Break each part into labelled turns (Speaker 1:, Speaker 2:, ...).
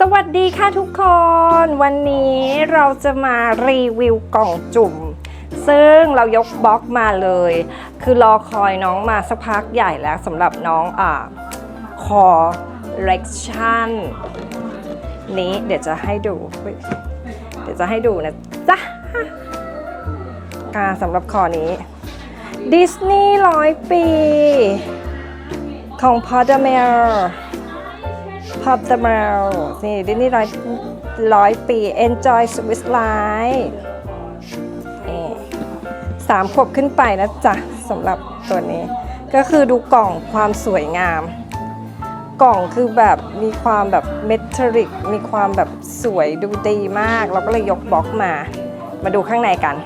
Speaker 1: สวัสดีค่ะทุกคน วันนี้เราจะมารีวิวกล่องจุ่ม ซึ่งเรายกบล็อกมาเลย คือรอคอยน้องมาสักพักใหญ่แล้วสำหรับน้องอ่าคอเล็กชันนี้เดี๋ยวจะให้ดู เดี๋ยวจะให้ดูนะจ๊ะอ่าสำหรับคอนี้ดิสนีย์ร้อยปี ของพอดเมล พอบเดอะเมลนี่ดิสนีย์ร้อยร้อยปี Enjoy Swiss Life นี่สามขวบขึ้นไปนะจ๊ะสำหรับตัวนี้ ก็คือดูกล่องความสวยงาม กล่องคือแบบมีความแบบเมทัลลิก มีความแบบสวยดูดีมาก เราก็เลยยกบล็อกมา มาดูข้างในกัน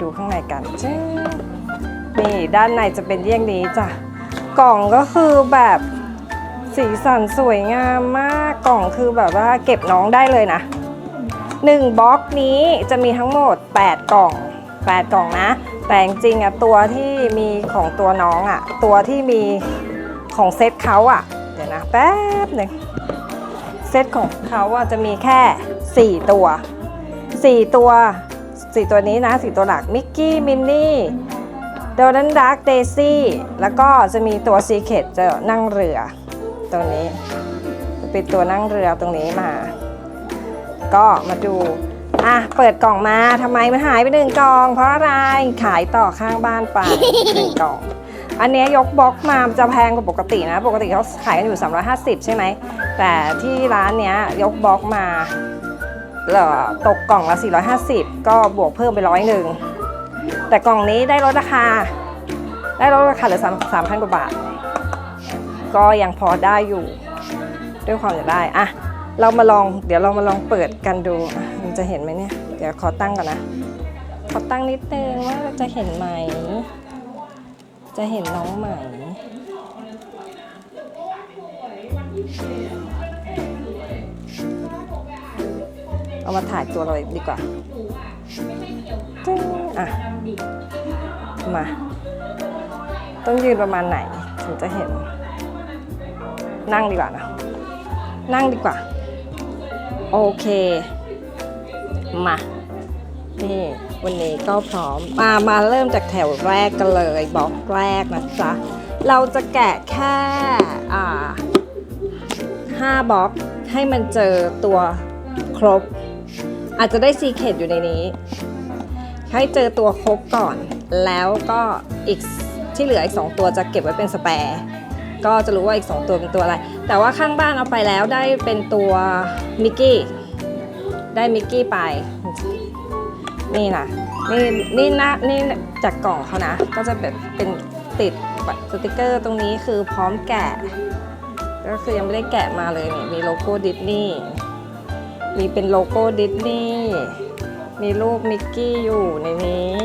Speaker 1: ดูข้างในกันนี่ด้านในจะเป็นเยี่ยงนี้จ้ะกล่องก็คือแบบ สีสันสวยงามมากกล่องคือแบบว่าเก็บน้องได้เลยนะ1บล็อกนี้จะมีทั้งหมด 8 กล่อง 8 กล่องนะ แต่จริงๆอะตัวที่มีของตัวน้องอะ ตัวที่มีของเซตเขาอะ เดี๋ยวนะแป๊บหนึ่งเซตของเขาอะจะมีแค่ 4 ตัว 4 ตัว 4 ตัวนี้นะ 4 ตัวหลักมิกกี้มินนี่โดนันดักเดซี่แล้วก็จะมีตัวซีเคทจะนั่งเรือ ตัวนี้ เป็นตัวนั่งเรือตรงนี้มา ก็มาดูอะเปิดกล่องมาทำไมมันหายไปหนึ่งกล่อง เพราะอะไรขายต่อข้างบ้านไปหนึ่งกล่อง อันเนี้ยยกบล็อกมาจะแพงกว่าปกตินะ ปกติเขาขายกันอยู่ 350 ใช่ไหม แต่ที่ร้านเนี้ยยกบล็อกมาเหลือตกกล่องละ 450 ก็บวกเพิ่มไปร้อยหนึ่งแต่กล่องนี้ได้ลดราคา ได้ลดราคาเหลือ3 3,000กว่าบาท ก็ยังพอได้อยู่ด้วยความจะได้อะเรามาลองเดี๋ยวเรามาลองเปิดกันดูมันจะเห็นไหมเนี่ย เดี๋ยวขอตั้งก่อนนะ ขอตั้งนิดนึงว่าจะเห็นไหม จะเห็นน้องไหมเอามาถ่ายตัวเราดีกว่าจึ้งอะ มา ต้องยืนประมาณไหนถึงจะเห็น นั่งดีกว่านะ นั่งดีกว่า โอเค มา นี่ วันนี้ก็พร้อม มา มาเริ่มจากแถวแรกกันเลย บล็อกแรกนะจ๊ะ เราจะแกะแค่ อ่าห้าบล็อกให้มันเจอตัวครบ อาจจะได้ซีเคดอยู่ในนี้ ให้เจอตัวครบก่อน แล้วก็อีกที่เหลืออีก 2 ตัวจะเก็บไว้เป็นสแปร์ ก็จะรู้ว่าอีก 2 ตัวเป็นตัวอะไร แต่ว่าข้างบ้านเอาไปแล้วได้เป็นตัวมิกกี้ ได้มิกกี้ไป นี่นะนี่นี่นะนี่จากกล่องเขานะ ก็จะแบบเป็นติดสติกเกอร์ตรงนี้คือพร้อมแกะ ก็คือยังไม่ได้แกะมาเลยเนี่ยมีโลโก้ดิสนีย์มีเป็นโลโก้ดิสนีย์มีรูปมิกกี้อยู่ในนี้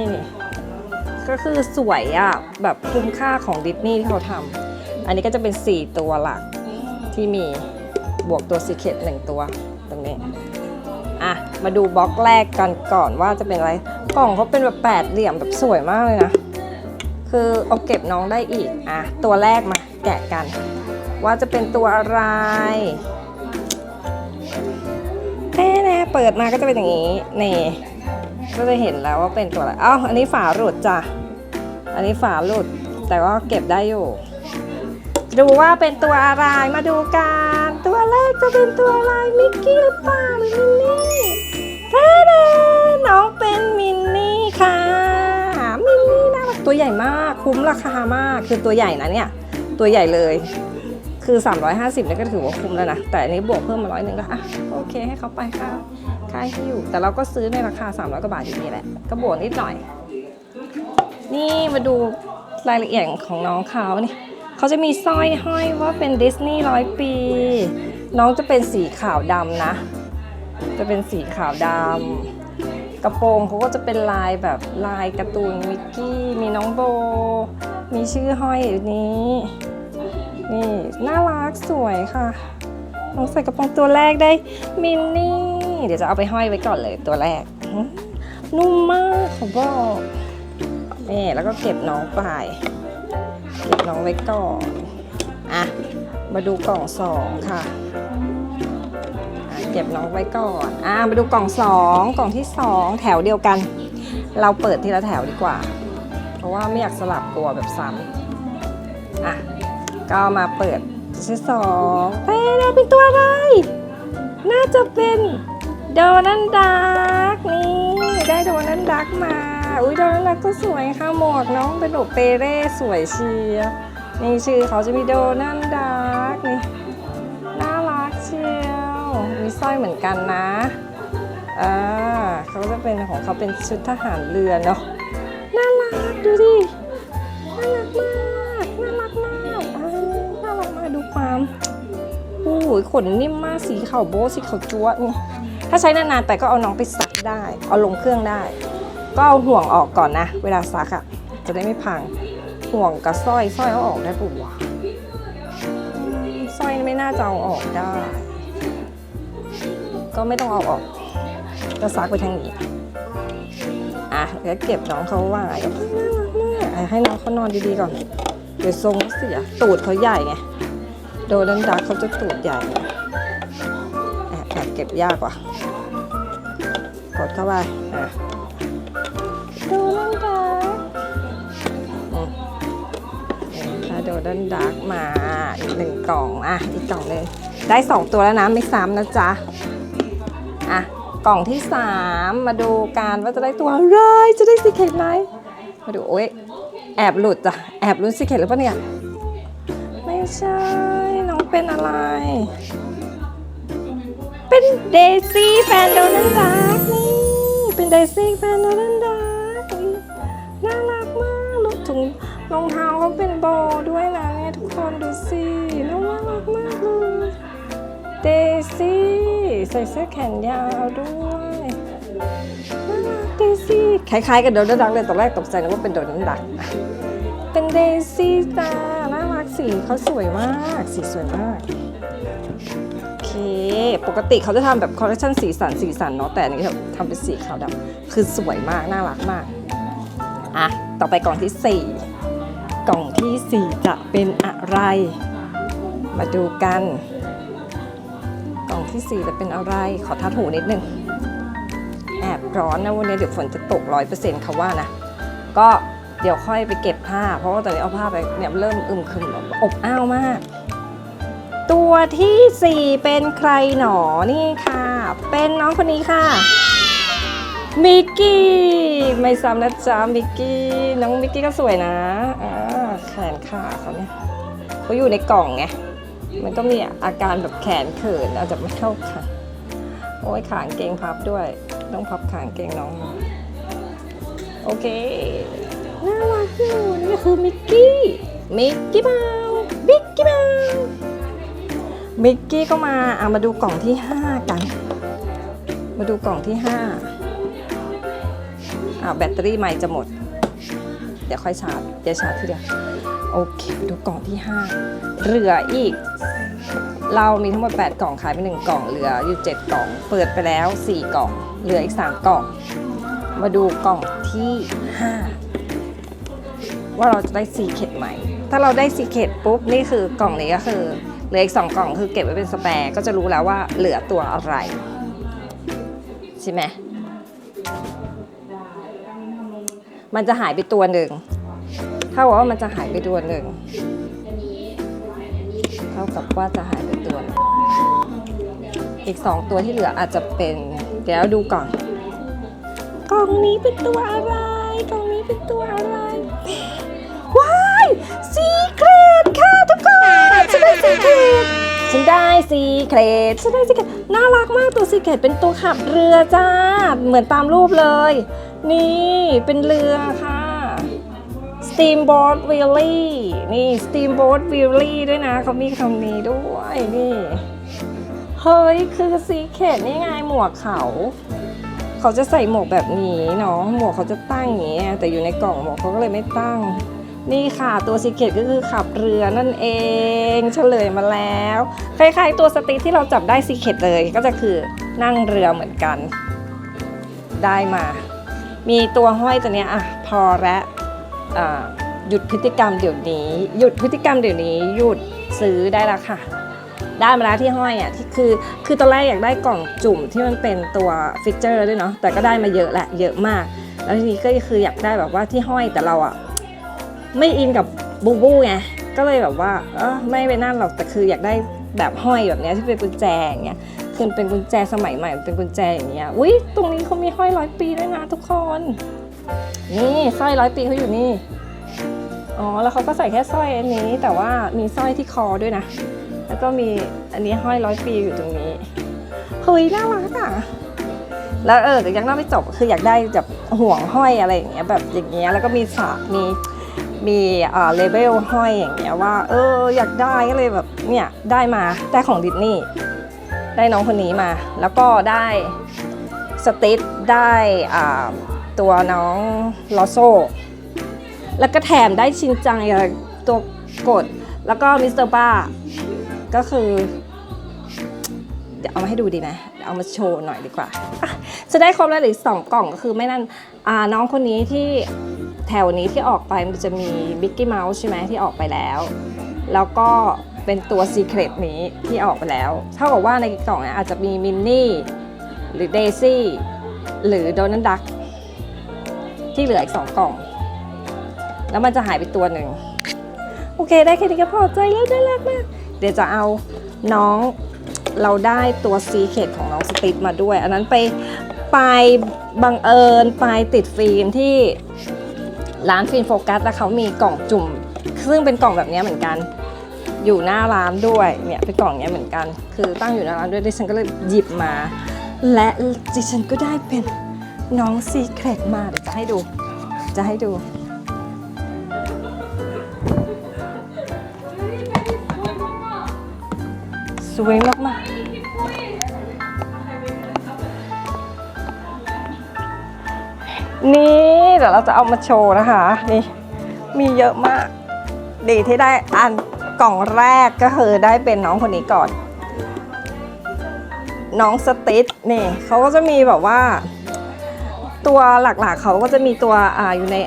Speaker 1: ก็คือสวยอะแบบคุ้มค่าของดิสนีย์ที่เขาทำ อันนี้ก็จะเป็น 4 ตัวหลักที่มีบวกตัวซีเค t หนึ่งตัวตรงนี้อะมาดูบล็อกแรกกันก่อนว่าจะเป็นอะไร กล่องเขาเป็นแบบแปดเหลี่ยมแบบสวยมากเลยนะ คือเอาเก็บน้องได้อีกอะตัวแรกมาแกะกัน ว่าจะเป็นตัวอะไรแน่แน่ๆเปิดมาก็จะเป็นอย่างนี้นี่ก็จะเห็นแล้วว่าเป็นตัวอะไรอ้าวอันนี้ฝาหลุดจ้ะอันนี้ฝาหลุดแต่ว่าเก็บได้อยู่ ดูว่าเป็นตัวอะไรมาดูกัน ตัวแรกจะเป็นตัวอะไรมิกกี้หรือเปล่าหรือมินนี่แท้ๆน้องเป็นมินนี่ค่ะ มินนี่น่ารักตัวใหญ่มากคุ้มราคามากคือตัวใหญ่นะเนี่ยตัวใหญ่เลย คือ 350เนี่ยก็ถือว่าคุ้มแล้วนะ แต่อันนี้บวกเพิ่มมาร้อยหนึ่งก็อะโอเคให้เขาไปค่ะค่าที่อยู่ แต่เราก็ซื้อในราคา 300กว่าบาทอยู่นี่แหละ ก็บวกนิดหน่อย นี่มาดูรายละเอียดของน้องเขานี่ เขาจะมีสร้อยห้อยว่าเป็นดิสนีย์ร้อยปี น้องจะเป็นสีขาวดำนะ จะเป็นสีขาวดำกระโปรงเขาก็จะเป็นลายแบบลายการ์ตูนมิกกี้ มีน้องโบ มีชื่อห้อยอยู่นี้ นี่น่ารักสวยค่ะน้องใส่กระโปรงตัวแรกได้มินนี่ เดี๋ยวจะเอาไปห้อยไว้ก่อนเลยตัวแรก นุ่มมากขาบอกนี่แล้วก็เก็บน้องไป น้องไว้ก่อนอะมาดูกล่องสองค่ะเก็บน้องไว้ก่อนอ่ามาดูกล่องสองกล่องที่สองแถวเดียวกัน เราเปิดทีละแถวดีกว่า เพราะว่าไม่อยากสลับตัวแบบซ้ำอะก็มาเปิดชิ้นสองเฮ้ยเป็นตัวอะไร น่าจะเป็นโดนันดักนี่ได้โดนันดักมา อุ้ยโดนันดักก็สวยค่ะหมวกน้องเป็นหนูเปเร่สวยเชียร์นี่ชื่อเขาจะมีโดนันดักนี่น่ารักเชียวมีสร้อยเหมือนกันนะอ่าเขาจะเป็นของเขาเป็นชุดทหารเรือเนาะน่ารักดูดิน่ารักมากน่ารักมากอ่าน่ารักมากดูความโอ้ยขนนิ่มมากสีขาวโบ๊ทสีขาวจั๊วนี่ถ้าใช้นานๆไปก็เอาน้องไปซักได้ เอาลงเครื่องได้ ก็เอาห่วงออกก่อนนะ เวลาซักอะ่ะ จะได้ไม่พัง ห่วงกับสร้อยสร้อยเอาออกได้ปุ๊วะสร้อยไม่น่าจะเอาออกได้ ก็ไม่ต้องเอาออกก็ซักไปทางนี้ อะแล้วเก็บน้องเขาไว้น่ารักมากอะให้น้องเขานอนดีๆก่อน เดี๋ยวทรงเสีย ตูดเขาใหญ่ไง โดนดันดักเขาจะตูดใหญ่แอบแอบเก็บยากกว่ากดเข้าไปอะ ถ้าโดนันดักมาอีกหนึ่งกล่อง อะ อีกกล่องหนึ่งได้สองตัวแล้วนะ ไม่ซ้ำนะจ๊ะ อะ กล่องที่สามมาดูกันว่าจะได้ตัวอะไรจะได้สีเข็ดไหมมาดู โอ๊ย แอบหลุดจ้ะ แอบลุ้นสีเข็ดหรือเปล่าเนี่ย ไม่ใช่ น้องเป็นอะไร เป็นเดซี่แฟนโดนัลดักนี่ เป็นเดซี่แฟนโดนัลดักนี่น่ารัก รองเท้าเขาเป็นโบด้วยนะเนี่ยทุกคนดูสิน่ารักมากเลยเดซี่ใส่เสื้อแขนยาวด้วยน่ารักเดซี่คล้ายๆ กับโดนัลดักเลยตอนแรกตกใจนึกว่าเป็นโดนัลดักเป็นเดซี่จ้าน่ารักสีเขาสวยมากสีสวยมากโอเคปกติเขาจะทำแบบคอลเลคชันสีสันสีสันเนาะแต่นนี้แบบทำเป็นสีขาวดำคือสวยมาก น่ารักมาก อะ ต่อไปกล่องที่ 4 กล่องทีสี่ 4 จะเป็นอะไร มาดูกัน กล่องที่ 4 จะเป็นอะไร ขอทัดหูนิดนึง แอบร้อนนะวันนี้เดี๋ยวฝนจะตกร้อยเปอร์เซ็นต์เขาว่านะ ก็เดี๋ยวค่อยไปเก็บผ้า เพราะว่าตอนนี้เอาผ้าไปเนี่ยเริ่มอึมครึมแบบอบอ้าวมาก ตัวทีสี่ 4 เป็นใครหนอนี่ค่ะ เป็นน้องคนนี้ค่ะมิกกี้ ไม่ซ้ำนะจ๊ะมิกกี้ น้องมิกกี้ก็สวยนะ แขนขาเขาเนี่ยเขาอยู่ในกล่องไง มันก็มีอาการแบบแขนเขินอาจจะไม่เข้าค่ะ โอ้ยขางเกงพับด้วย ต้องพับขางเกงน้อง โอเค น่ารักอยู่นี่คือมิกกี้ มิกกี้เมาส์มิกกี้เมาส์มิกกี้ก็มาอะมาดูกล่องที่ 5 กัน มาดูกล่องที่5อ่าแบตเตอรี่ใหม่จะหมด เดี๋ยวค่อยชาร์จเดี๋ยวชาร์จทีเดียวโอเค ดูกล่องที่ 5 เหลืออีก เรามีทั้งหมด 8 กล่องขายไป 1 กล่อง เหลืออยู่ 7 กล่อง เปิดไปแล้ว 4 กล่อง เหลืออีก 3 กล่อง มาดูกล่องที่ 5 ว่าเราจะได้ซีเคดไหม ถ้าเราได้ซีเคดปุ๊บ นี่คือกล่องนี้ก็คือ เหลืออีก 2 กล่องคือเก็บไว้เป็นสแปร์ก็จะรู้แล้วว่าเหลือตัวอะไร ใช่ไหม มันจะหายไปตัวหนึ่งเท่ากับว่ามันจะหายไปตัวหนึ่งเท่ากับว่าจะหายไปตัวอีกสองตัวที่เหลืออาจจะเป็นเดี๋ยวดูก่อนกล่องนี้เป็นตัวอะไรกล่องนี้เป็นตัวอะไรว้ายซีเครตค่ะทุกคนฉันได้ซีเครตฉันได้ซีเครตฉันได้ซีเครตน่ารักมากตัวซีเครตเป็นตัวขับเรือจ้าเหมือนตามรูปเลย นี่เป็นเรือค่ะ Steamboat Willy นี่ Steamboat Willy ด้วยนะเขามีคำนี้ด้วยนี่ เฮ้ย คือซีเคดนี่ไงหมวกเขา เขาจะใส่หมวกแบบนี้เนาะหมวกเขาจะตั้งอย่างนี้แต่อยู่ในกล่องหมวกเขาก็เลยไม่ตั้ง นี่ค่ะตัวซีเคดก็คือขับเรือนั่นเองเฉลยมาแล้วคล้ายๆตัวสติ๊กที่เราจับได้ซีเคดเลยก็จะคือนั่งเรือเหมือนกัน ได้มา มีตัวห้อยตัวเนี้ยอะพอและอ่าหยุดพฤติกรรมเดี๋ยวนี้ หยุดพฤติกรรมเดี๋ยวนี้ หยุดซื้อได้แล้วค่ะได้มาแล้วที่ห้อยอะที่คือคือตอนแรกอยากได้กล่องจุ่มที่มันเป็นตัวฟิกเจอร์ด้วยเนาะแต่ก็ได้มาเยอะแหละเยอะมาก แล้วทีนี้ก็คืออยากได้แบบว่าที่ห้อยแต่เราอะไม่อินกับบูบูไงก็เลยแบบว่าเออไม่ไปนั่นหรอกแต่คืออยากได้แบบห้อยแบบเนี้ยที่เป็นกุญแจอย่างเงี้ย คือมันเป็นกุญแจสมัยใหม่เป็นกุญแจอย่างเงี้ยอุ้ยตรงนี้เขามีห้อยร้อยปีด้วยนะทุกคน นี่สร้อยร้อยปีเขาอยู่นี่อ๋อแล้วเขาก็ใส่แค่สร้อยอันนี้ แต่ว่ามีสร้อยที่คอด้วยนะ แล้วก็มีอันนี้ห้อยร้อยปีอยู่ตรงนี้เฮ้ยน่ารักอะแล้วเออแต่ยังน่าไม่จบคืออยากได้แบบห่วงห้อยอะไรอย่างเงี้ยแบบอย่างเงี้ยแล้วก็มีสากมีมีอ่าเลเบลห้อยอย่างเงี้ยว่า เอออยากได้ก็เลยแบบเนี่ยได้มาได้ของดิสนีย์ ได้น้องคนนี้มา แล้วก็ได้สติทได้ตัวน้องลอโซ แล้วก็แถมได้ชินจังอย่างตัวกด แล้วก็มิสเตอร์บ้าก็คือเดี๋ยวเอามาให้ดูดีไหมเดี๋ยวเอามาโชว์หน่อยดีกว่า จะได้ครบแล้วหรืออกสองกล่องก็คือไม่นั่นน้องคนนี้ที่แถวนี้ที่ออกไปมันจะมีบิ๊กกี้เมาส์ใช่ไหมที่ออกไปแล้ว แล้วก็ เป็นตัวซีเครตนี้ที่ออกไปแล้วเท่ากับว่าในกล่องเนี้อาจจะมีมินนี่หรือเดซี่หรือโดนัลดักที่เหลืออีกสองกล่อง แล้วมันจะหายไปตัวหนึ่ง โอเคได้แค่นี้ก็พอใจแล้วน่ารักมาก เดี๋ยวจะเอาน้องเราได้ตัวซีเคดของน้องสติทมาด้วย อันนั้นไปไปบังเอิญไปติดฟิล์มที่ร้านฟิล์มโฟกัสแล้วเขามีกล่องจุ่ม ซึ่งเป็นกล่องแบบนี้เหมือนกัน อยู่หน้าร้านด้วยเนี่ยเป็นกล่องเนี้ยเหมือนกัน คือตั้งอยู่หน้าร้านด้วยดิฉันก็เลยหยิบมา และดิฉันก็ได้เป็นน้องซีเครตมาเดี๋ยวจะให้ดู จะให้ดูสวยมากๆนี่เดี๋ยวเราจะเอามาโชว์นะคะ นี่มีเยอะมาก ดีที่ได้อัน กล่องแรกก็คือได้เป็นน้องคนนี้ก่อน น้องสติทนี่เขาก็จะมีแบบว่า ตัวหลักๆเขาก็จะมีตัวอ่าอยู่ใน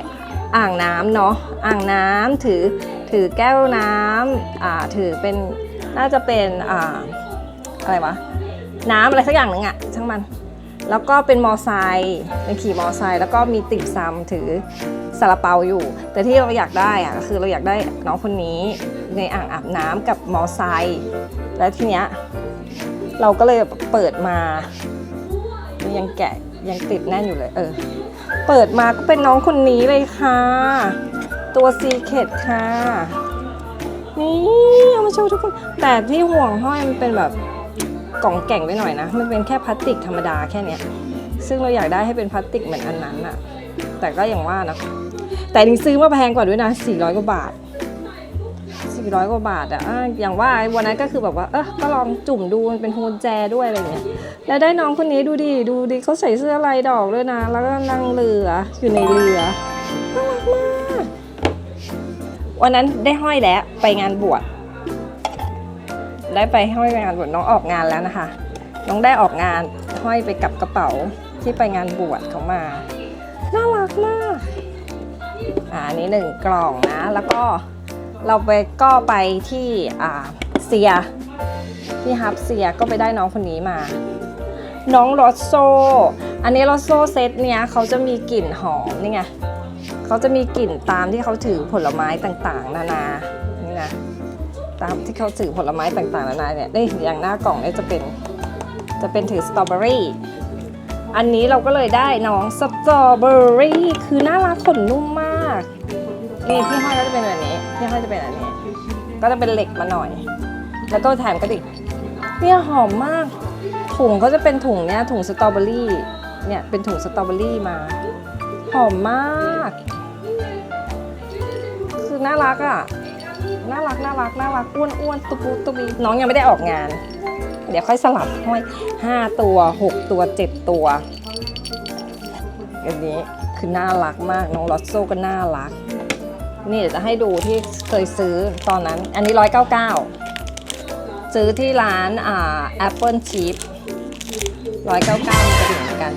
Speaker 1: อ่างน้ำเนาะอ่างน้ำถือถือแก้วน้ำอ่าถือเป็นน่าจะเป็นอ่าอะไรวะน้ำอะไรสักอย่างหนึ่งอะช่างมัน แล้วก็เป็นมอไซค์เป็นขี่มอไซค์แล้วก็มีติ่มซำถือซาลาเปาอยู่ แต่ที่เราอยากได้อะก็คือเราอยากได้น้องคนนี้ในอ่างอาบน้ำกับมอไซค์แล้วทีเนี้ยเราก็เลยเปิดมา ยังแกะยังติดแน่นอยู่เลย เออ เปิดมาก็เป็นน้องคนนี้เลยค่ะ ตัวซีเคดค่ะ นี่เอามาโชว์ทุกคน แต่ที่ห่วงห้อยมันเป็นแบบ กล่องแก่งไปหน่อยนะ มันเป็นแค่พลาสติกธรรมดาแค่เนี้ย ซึ่งเราอยากได้ให้เป็นพลาสติกเหมือนอันนั้นอะแต่ก็อย่างว่านะ แต่นี่ซื้อมาแพงกว่าด้วยนะ 400 กว่าบาท 400 กว่าบาทอะอย่างว่าวันนั้นก็คือแบบว่า เออก็ลองจุ่มดู มันเป็นพวงแจด้วยอะไรเงี้ย แล้วได้น้องคนนี้ดูดิ ดูดิเขาใส่เสื้อลายดอกด้วยนะ แล้วก็นั่งเรือ อยู่ในเรือน่ารักมาก วันนั้นได้ห้อยแล้ว ไปงานบวช ได้ไปห้อยไปงานบวชน้องออกงานแล้วนะคะ น้องได้ออกงานห้อยไปกับกระเป๋าที่ไปงานบวชเขามา น่ารักมากอ่าอันนี้หนึ่งกล่องนะ แล้วก็เราไปก็ไปที่อ่าเซียที่ฮับเซียก็ไปได้น้องคนนี้มา น้องรอสโซ อันนี้รอสโซเซตเนี้ยเขาจะมีกลิ่นหอมนี่ไงเขาจะมีกลิ่นตามที่เขาถือผลไม้ต่างๆ นานา ตามที่เขาถือผลไม้ต่างๆนานาเนี่ยนี่อย่างหน้ากล่องเนี่ยจะเป็นจะเป็นถือสตรอเบอรี่อันนี้เราก็เลยได้น้องสตรอเบอรี่คือน่ารักขนนุ่มมากนี่ที่ห้อยก็จะเป็นแบบนี้ที่ห้อยจะเป็นแบบนี้ ก็จะเป็นเหล็กมาหน่อย แล้วก็แถมกระดิกเนี่ยหอมมากถุงก็จะเป็นถุงเนี้ยถุงสตรอเบอรี่เนี่ยเป็นถุงสตรอเบอรี่มา หอมมาก คือน่ารักอะ น่ารักน่ารักน่ารักอ้วนอ้วนตุบุตุบีน้องยังไม่ได้ออกงาน เดี๋ยวค่อยสลับห้อย5ตัว6ตัว7ตัวอันนี้คือน่ารักมากน้องลอตโซก็น่ารัก นี่เดี๋ยวจะให้ดูที่เคยซื้อตอนนั้น อันนี้199ซื้อที่ร้านอ่า Apple Cheap 199มันจะถึงเหมือนกัน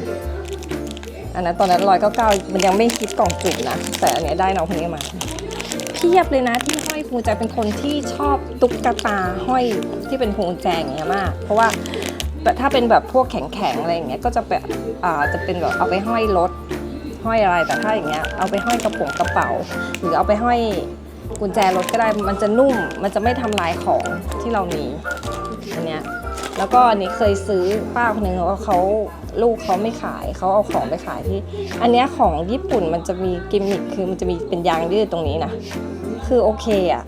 Speaker 1: อันนั้นตอนนั้น199มันยังไม่คิดกล่องจุ่มนะ แต่อันนี้ได้น้องคนนี้มา พียบเลยนะที่ห้อยพวงกุญแจเป็นคนที่ชอบตุ๊กตาห้อยที่เป็นพวงกุญแจอย่างเงี้ยมาก เพราะว่าถ้าเป็นแบบพวกแข็งๆอะไรอย่างเงี้ยก็จะแบบอ่าจะเป็นแบบเอาไปห้อยรถห้อยอะไรแต่ถ้าอย่างเงี้ยเอาไปห้อยกระป๋องกระเป๋า หรือเอาไปห้อยกุญแจรถก็ได้มันจะนุ่มมันจะไม่ทำลายของที่เรามีอันเนี้ยแล้วก็อันนี้เคยซื้อป้าคนหนึ่งว่าเขา ลูกเขาไม่ขายเขาเอาของไปขายที่ อันเนี้ยของญี่ปุ่นมันจะมีกิมมิคคือมันจะมีเป็นยางยืดตรงนี้นะ คือโอเคอะ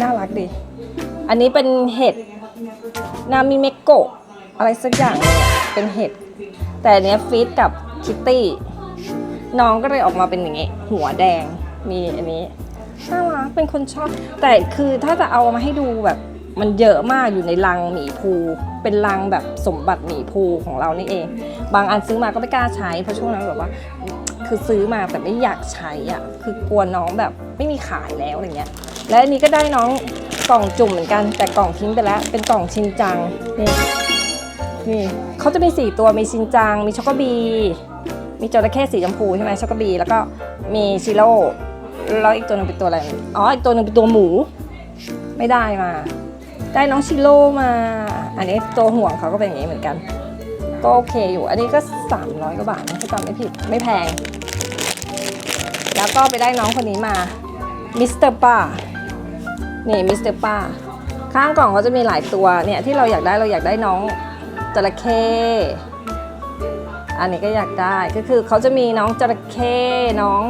Speaker 1: น่ารักดี อันนี้เป็นเห็ดนามิเมโกะอะไรสักอย่างเป็นเห็ด แต่อันเนี้ยฟีดกับคิตตี้น้องก็เลยออกมาเป็นอย่างงี้หัวแดงมีอันนี้น่ารักเป็นคนชอบ แต่คือถ้าจะเอามาให้ดูแบบ มันเยอะมากอยู่ในลังหมีภู เป็นลังแบบสมบัติหมีภูของเรานี่เอง บางอันซื้อมาก็ไม่กล้าใช้เพราะช่วงนั้นแบบว่า คือซื้อมาแต่ไม่อยากใช้อะคือกลัวน้องแบบไม่มีขายแล้วอะไรเงี้ย และอันนี้ก็ได้น้องกล่องจุ่มเหมือนกันแต่กล่องทิ้งไปแล้ว เป็นกล่องชินจังนี่นี่เขาจะมี 4 ตัวมีชินจัง มีช็อกโกบี มีจระเข้สีชมพูใช่ไหมช็อกโกบี แล้วก็มีชิโร่แล้วอีกตัวหนึงเป็นตัวอะไรอ๋ออีกตัวหนึงเป็นตัวหมู ไม่ได้มา ได้น้องชิโร่มา อันนี้ตัวห่วงเขาก็เป็นอย่างนี้เหมือนกัน ก็โอเคอยู่ อันนี้ก็ 300กว่าบาทนะถ้าจำไม่ผิด ไม่แพง แล้วก็ไปได้น้องคนนี้มา มิสเตอร์ป้า นี่มิสเตอร์ป้า ข้างกล่องเขาจะมีหลายตัว เนี่ยที่เราอยากได้เราอยากได้น้องจระเข้อันนี้ก็อยากได้ ก็คือเขาจะมีน้องจระเข้น้อง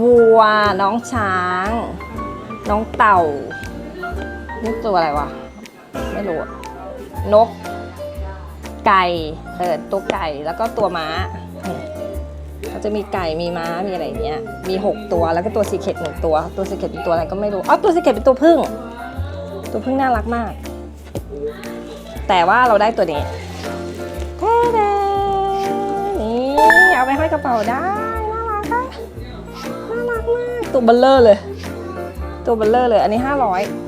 Speaker 1: วัว น้องช้าง น้องเต่า นี่ตัวอะไรวะ ไม่รู้ นก ไก่ เออตัวไก่แล้วก็ตัวม้านี่ก็จะมีไก่มีม้ามีอะไรเงี้ย มี 6 ตัวแล้วก็ตัวสีเข็ดหนึ่งตัว ตัวสีเข็ดเป็นตัวอะไรก็ไม่รู้อ๋อตัวสีเข็ดเป็นตัวพึ่ง ตัวพึ่งน่ารักมาก แต่ว่าเราได้ตัวนี้แท้แดนี่เอาไปห้อยกระเป๋าได้น่ารักอะน่ารักมากตัวเบลเลอร์เลย ตัวเบลเลอร์เลย อันนี้ 500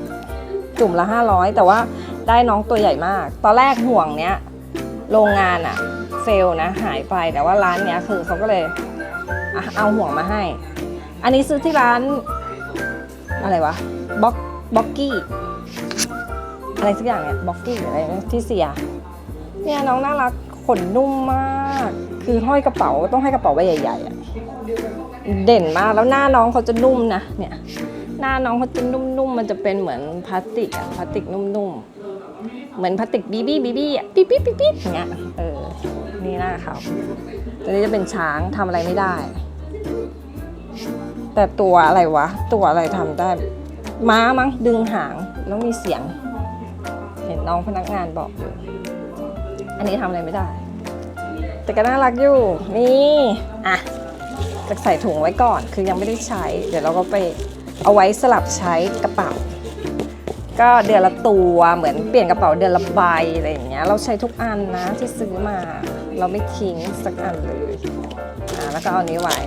Speaker 1: จุ่มละ 500 แต่ว่าได้น้องตัวใหญ่มาก ตอนแรกห่วงเนี้ยโรงงานอะเฟลนะหายไปแต่ว่าร้านเนี้ยคือเขาก็เลยเอาห่วงมาให้ อันนี้ซื้อที่ร้าน อะไรวะบ็อกบ็อกกี้อะไรสักอย่างเนี่ยบ็อกกี้อะไรนะที่เสียเนี่ยน้องน่ารักขนนุ่มมาก คือห้อยกระเป๋าต้องให้กระเป๋าใบใหญ่ๆอะเด่นมากแล้วหน้าน้องเขาจะนุ่มนะเนี่ย หน้าน้องเขาจะนุ่มๆ มันจะเป็นเหมือนพลาสติกอะพลาสติกนุ่มๆ เหมือนพลาสติกบีบี้บีบี้อะปิ๊บปิ๊บปิ๊บปิ๊บอย่างเงี้ย เออ นี่หน้าเขาตัวนี้จะเป็นช้างทำอะไรไม่ได้ แต่ตัวอะไรวะ ตัวอะไรทำได้ ม้ามั้งดึงหางแล้วมีเสียง เห็นน้องพนักงานบอกอยู่อันนี้ทำอะไรไม่ได้ แต่ก็น่ารักอยู่ นี่ อะจะใส่ถุงไว้ก่อน คือยังไม่ได้ใช้ เดี๋ยวเราก็ไป เอาไว้สลับใช้กระเป๋า ก็เดือนละตัวเหมือนเปลี่ยนกระเป๋าเดือนละใบอะไรอย่างเงี้ยเราใช้ทุกอันนะที่ซื้อมาเราไม่ทิ้งสักอันเลยอ่าแล้วก็เอานี้ไว้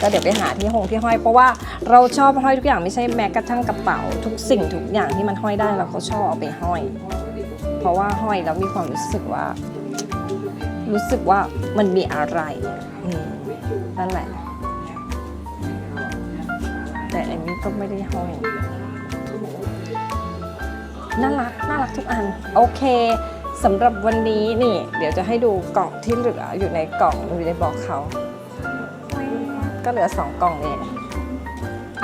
Speaker 1: ก็เดี๋ยวไปหาที่หงที่ห้อยเพราะว่าเราชอบห้อยทุกอย่างไม่ใช่แม้กระทั่งกระเป๋า ทุกสิ่งทุกอย่างที่มันห้อยได้เราก็ชอบเอาไปห้อย เพราะว่าห้อยแล้วมีความรู้สึกว่า รู้สึกว่ามันมีอะไรนั่นแหละ แต่อันนี้ก็ไม่ได้ห้อย น่ารัก น่ารักทุกอัน โอเคสำหรับวันนี้นี่ เดี๋ยวจะให้ดูกล่องที่เหลืออยู่ในกล่องอยู่ในบอกเขา ก็เหลือ2กล่องนี้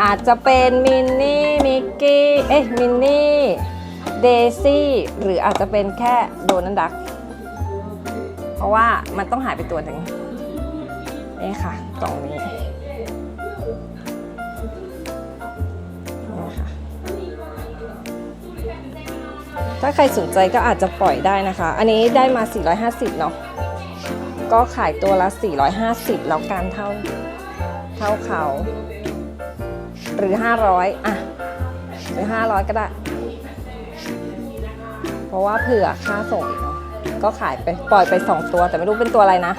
Speaker 1: อาจจะเป็นมินนี่มิกกี้เอ๊ะมินนี่เดซี่หรืออาจจะเป็นแค่โดนันดัก เพราะว่ามันต้องหายไปตัวหนึ่งนี่ค่ะกล่องนี้ ถ้าใครสนใจก็อาจจะปล่อยได้นะคะ อันนี้ได้มา 450 เนาะ ก็ขายตัวละ 450 แล้วกันเท่า เท่าเขา หรือ 500 อะ หรือ 500 ก็ได้ เพราะว่าเผื่อค่าส่งอีกเนาะ ก็ขายไปปล่อยไป 2 ตัวแต่ไม่รู้เป็นตัวอะไรนะ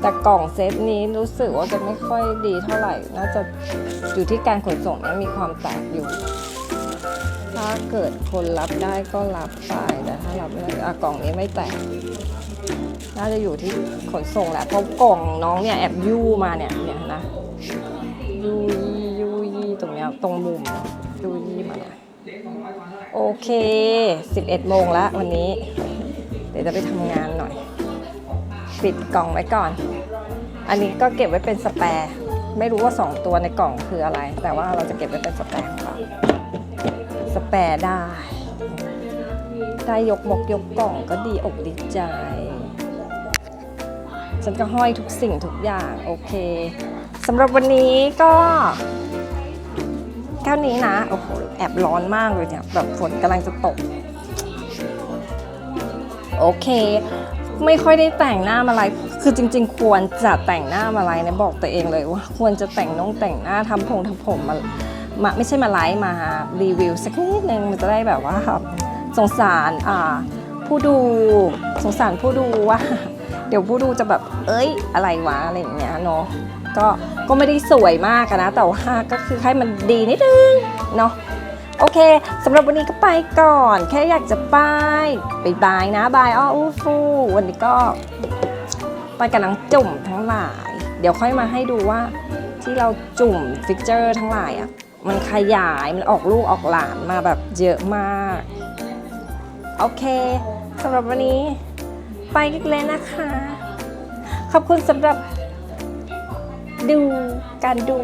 Speaker 1: แต่กล่องเซตนี้รู้สึกว่าจะไม่ค่อยดีเท่าไหร่ น่าจะอยู่ที่การขนส่งเนี่ยมีความแตกอยู่ ถ้าเกิดคนรับได้ก็รับไปแต่ถ้ารับไม่ได้อะกล่องนี้ไม่แตกน่าจะอยู่ที่ขนส่งแหละเพราะกล่องน้องเนี่ยแอบยู่มาเนี่ยเนี่ยนะยูยี่ยูยี่ตอะตรงมุมดูนี่มาหน่ยโอเค 11โมงล้ววันนี้ เดี๋ยวจะไปทำงานหน่อย ปิดกล่องไว้ก่อน อันนี้ก็เก็บไว้เป็นสแปร์ ไม่รู้ว่า 2 ตัวในกล่องคืออะไร แต่ว่าเราจะเก็บไว้เป็นสแปร์ สแปรได้ ได้ยกมกยกกล่องก็ดีอกดีใจ ฉันก็ห้อยทุกสิ่งทุกอย่างโอเคสำหรับวันนี้ก็แค่นี้นะ โอ้โห แอบร้อนมากเลยเนี่ย แบบฝนกำลังจะตก โอเค ไม่ค่อยได้แต่งหน้ามาอะไร คือจริง ๆ ควรจะแต่งหน้ามาอะไรนะ บอกตัวเองเลยว่า ควรจะแต่งน้องแต่งหน้าทำผมทำผมมา มาไม่ใช่มาไลฟ์มารีวิวสักนิดนึงมันจะได้แบบว่าสงสารอ่าผู้ดูสงสารผู้ดูว่า เดี๋ยวผู้ดูจะแบบ เอ้ยอะไรวะอะไรอย่างเงี้ยเนาะก็ก็ไม่ได้สวยมากนะ แต่ว่าก็คือให้มันดีนิดนึงเนาะโอเคสำหรับวันนี้ก็ไปก่อน แค่อยากจะไปไปบายนะบายอ้ออู้ฟูวันนี้ก็ ไปกับน้องจุ่มทั้งหลาย เดี๋ยวค่อยมาให้ดูว่าที่เราจุ่มฟิกเจอร์ทั้งหลายอะ มันขยายมันออกลูกออกหลานมาแบบเยอะมาก โอเคสำหรับวันนี้ ไปกันเลยนะคะ ขอบคุณสำหรับดูการดู